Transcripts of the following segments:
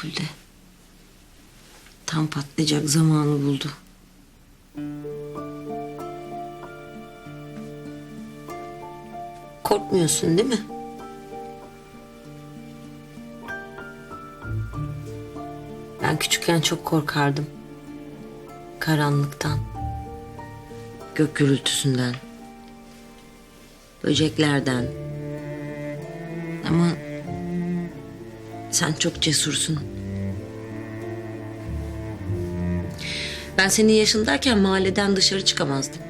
ampulde. Tam patlayacak zamanı buldu. Korkmuyorsun değil mi? Ben küçükken çok korkardım. Karanlıktan. Gök gürültüsünden. Böceklerden. Ama sen çok cesursun. Ben senin yaşındayken mahalleden dışarı çıkamazdım.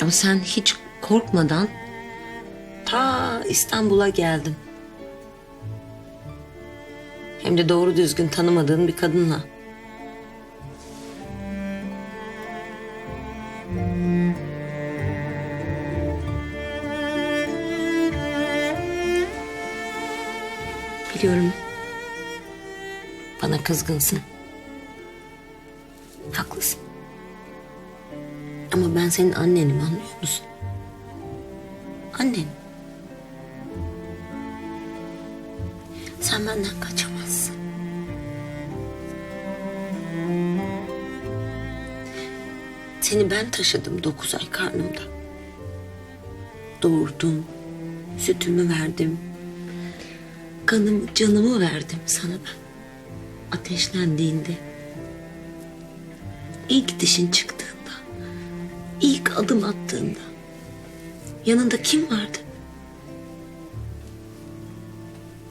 Ama sen hiç korkmadan ta İstanbul'a geldin. Hem de doğru düzgün tanımadığın bir kadınla. Biliyorum. Bana kızgınsın. Ama ben senin annenim anlıyor musun? Annen. Sen benden kaçamazsın. Seni ben taşıdım dokuz ay karnımda. Doğurdum. Sütümü verdim. Kanımı, canımı verdim sana ben. Ateşlendiğinde. ilk dişin çıktığında. Adım attığında. Yanında kim vardı?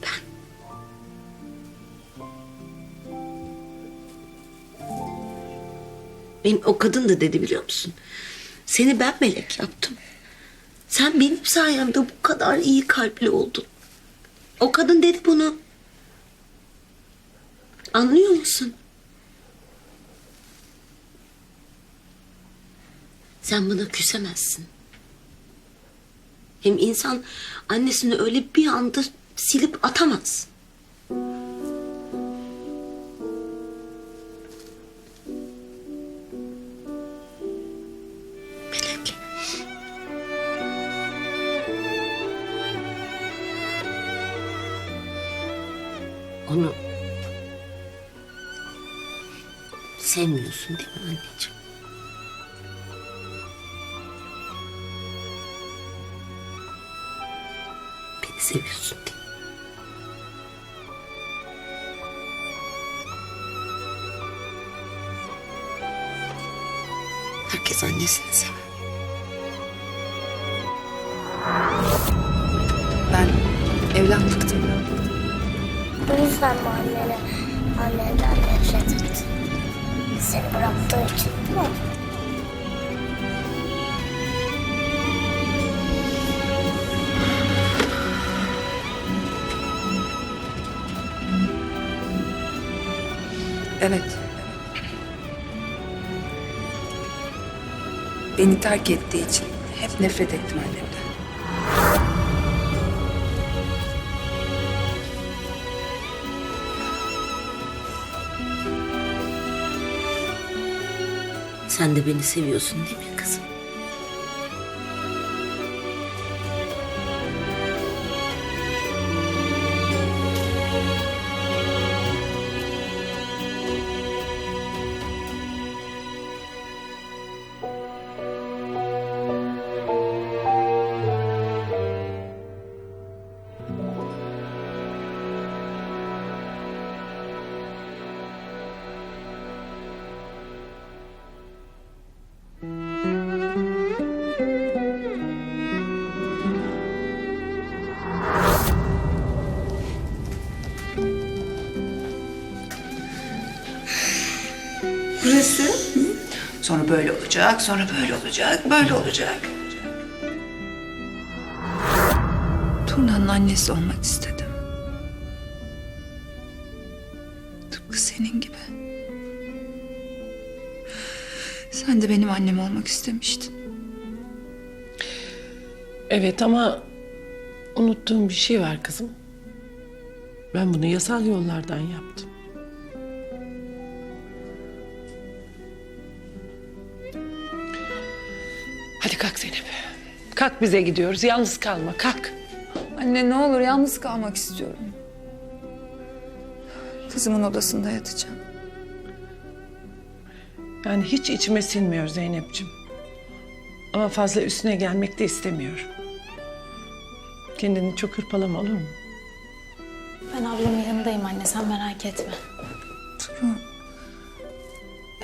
Ben. Benim o kadın da dedi biliyor musun? Seni ben melek yaptım. Sen benim sayemde bu kadar iyi kalpli oldun. O kadın dedi bunu. Anlıyor musun? Sen bana küsemezsin. Hem insan annesini öyle bir anda silip atamaz. Melek. Onu sevmiyorsun değil mi anneciğim? Seviyorsun? Herkes annesini sever. Ben evlatlıktım. Bu yüzden mi annene, annenden nefret ettin? Seni bıraktığı için değil mi? Evet. Beni terk ettiği için hep nefret ettim annemden. Sen de beni seviyorsun değil mi kızım? Sonra böyle olacak, sonra böyle olacak, böyle olacak. Turna'nın annesi olmak istedim. Tıpkı senin gibi. Sen de benim annem olmak istemiştin. Evet ama unuttuğum bir şey var kızım. Ben bunu yasal yollardan yaptım. Hadi kalk Zeynep. Kalk bize gidiyoruz. Yalnız kalma. Kalk. Anne ne olur yalnız kalmak istiyorum. Kızımın odasında yatacağım. Yani hiç içime sinmiyor Zeynep'ciğim. Ama fazla üstüne gelmek de istemiyorum. Kendini çok hırpalama olur mu? Ben ablamın yanındayım anne sen merak etme. Duru.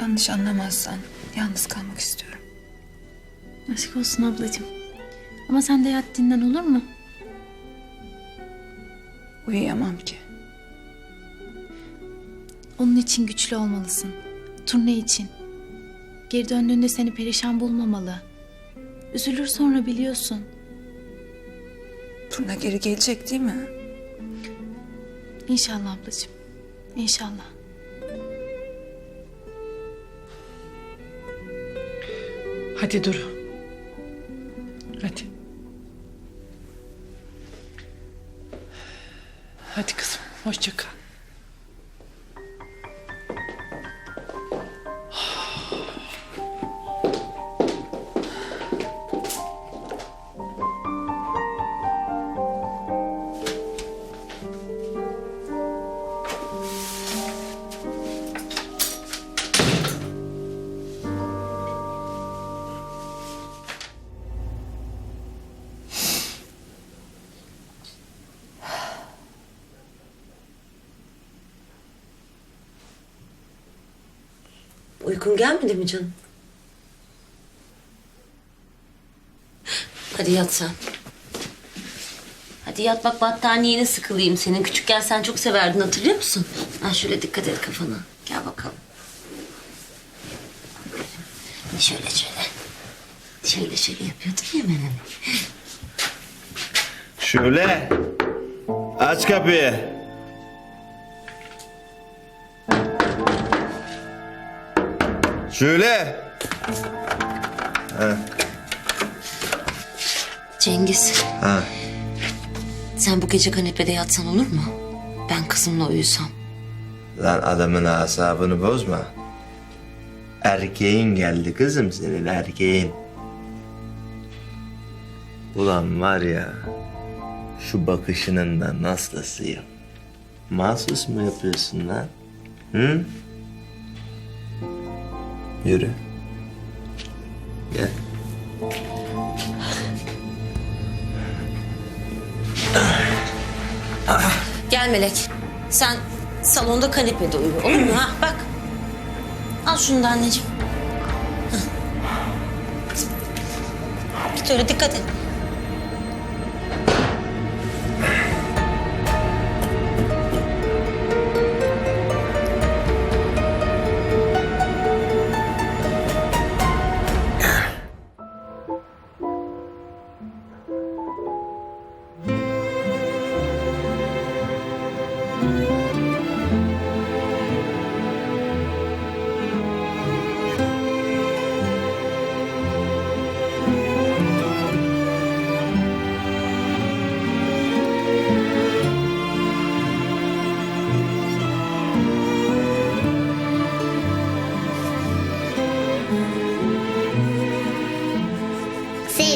Yanlış anlamazsan yalnız kalmak istiyorum. Aşk olsun ablacığım. Ama sen de yat dinlen olur mu? Uyuyamam ki. Onun için güçlü olmalısın. Turne için. Geri döndüğünde seni perişan bulmamalı. Üzülür sonra biliyorsun. Turna geri gelecek değil mi? İnşallah ablacığım. İnşallah. Hadi Duru. Hadi. Hadi kızım, hoşça kal. Uykun gelmedi mi canım? Hadi yat sen. Hadi yat bak battaniyene sıkılayım senin. Küçükken sen çok severdin hatırlıyor musun? Ha şöyle dikkat et kafana. Gel bakalım. Şöyle şöyle. Şöyle şöyle yapıyordun ya ben hani. Şöyle. Aç kapıyı. Şöyle. Cengiz. Ha. Sen bu gece kanepede yatsan olur mu? Ben kızımla uyusam. Lan adamın asabını bozma. Erkeğin geldi kızım senin erkeğin. Ulan var ya şu bakışının da nasılsıyım. Mahsus mu yapıyorsun lan? Hı? Yürü. Gel. Gel Melek. Sen salonda kanepede uyu olur mu? Ha bak. Al şunu da anneciğim. Git öyle dikkat et.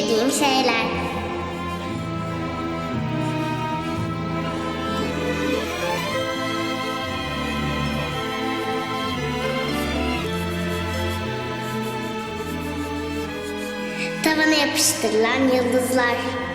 Sevdiğim şeyler. Tavana yapıştırılan yıldızlar.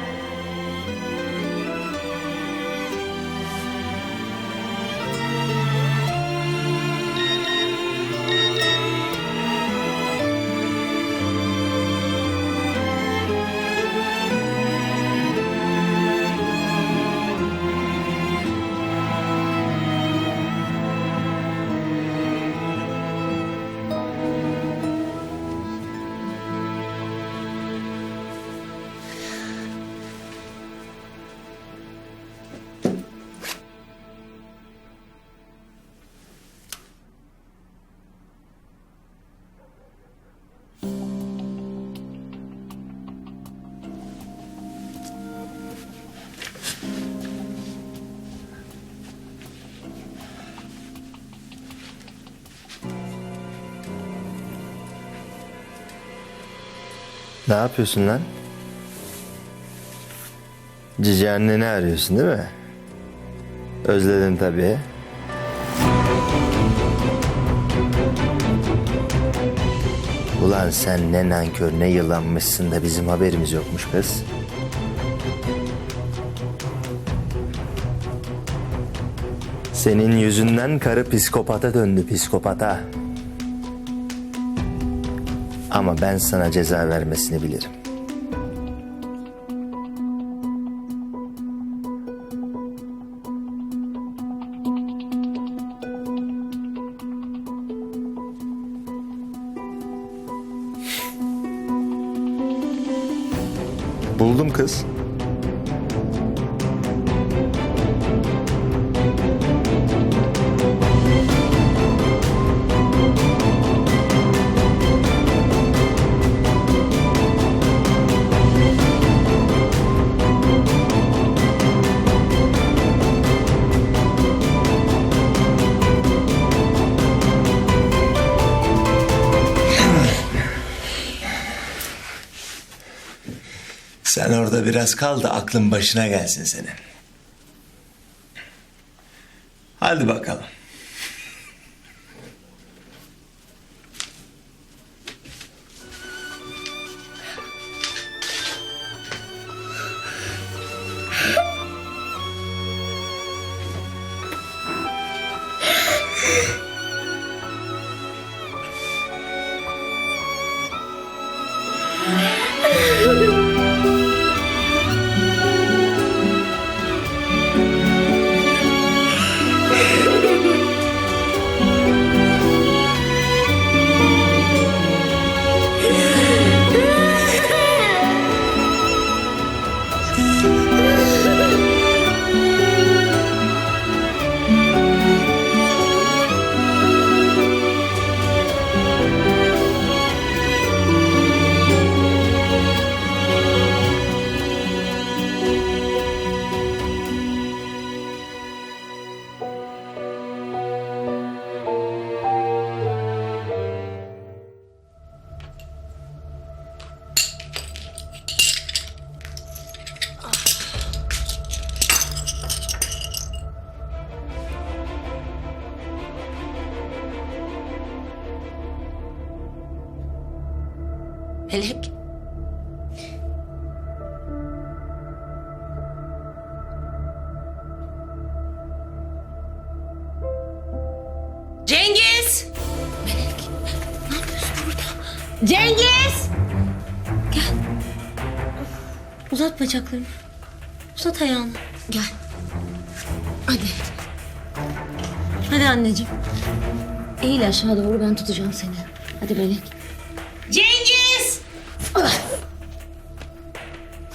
Ne yapıyorsun lan? Cici anneni arıyorsun değil mi? Özledin tabii. Ulan sen ne nankör ne yılanmışsın da bizim haberimiz yokmuş kız. Senin yüzünden karı psikopata döndü psikopata. Ama ben sana ceza vermesini bilirim. Buldum kız. Biraz kal da aklın başına gelsin senin. Hadi bakalım. Melek. Cengiz! Melek, ne yapıyorsun burada? Cengiz! Gel. Uzat bacaklarını. Uzat ayağını. Gel. Hadi. Hadi anneciğim. Eğil aşağı doğru ben tutacağım seni. Hadi Melek.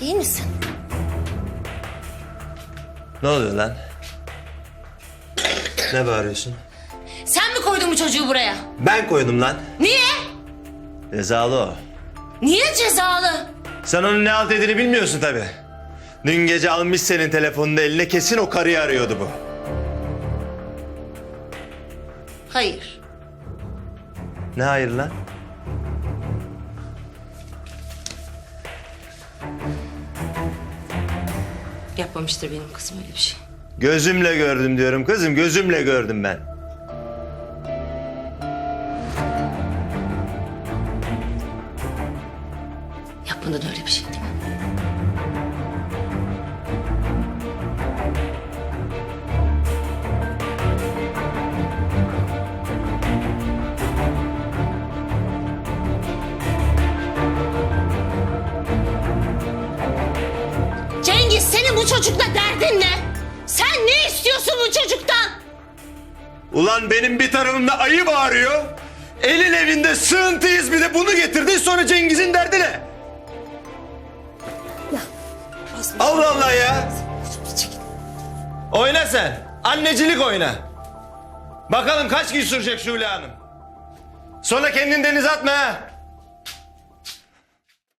İyi misin? Ne oluyor lan? Ne bağırıyorsun? Sen mi koydun bu çocuğu buraya? Ben koydum lan. Niye? Cezalı o. Niye cezalı? Sen onun ne alt dediğini bilmiyorsun tabii. Dün gece almış senin telefonunu eline kesin o karıyı arıyordu bu. Hayır. Ne hayır lan? Yapmamıştır benim kızım öyle bir şey. Gözümle gördüm diyorum kızım gözümle gördüm ben. Yapmadın öyle bir şey Cengiz senin bu çocukla derdin ne? Sen ne istiyorsun bu çocuktan? Ulan benim bir tarafımda ayı bağırıyor. Elin evinde sığıntıyız bir de bunu getirdin sonra Cengiz'in derdi ne? Allah Allah ya. Oyna sen. Annecilik oyna. Bakalım kaç gün sürecek Şule Hanım. Sonra kendini denize atma ha.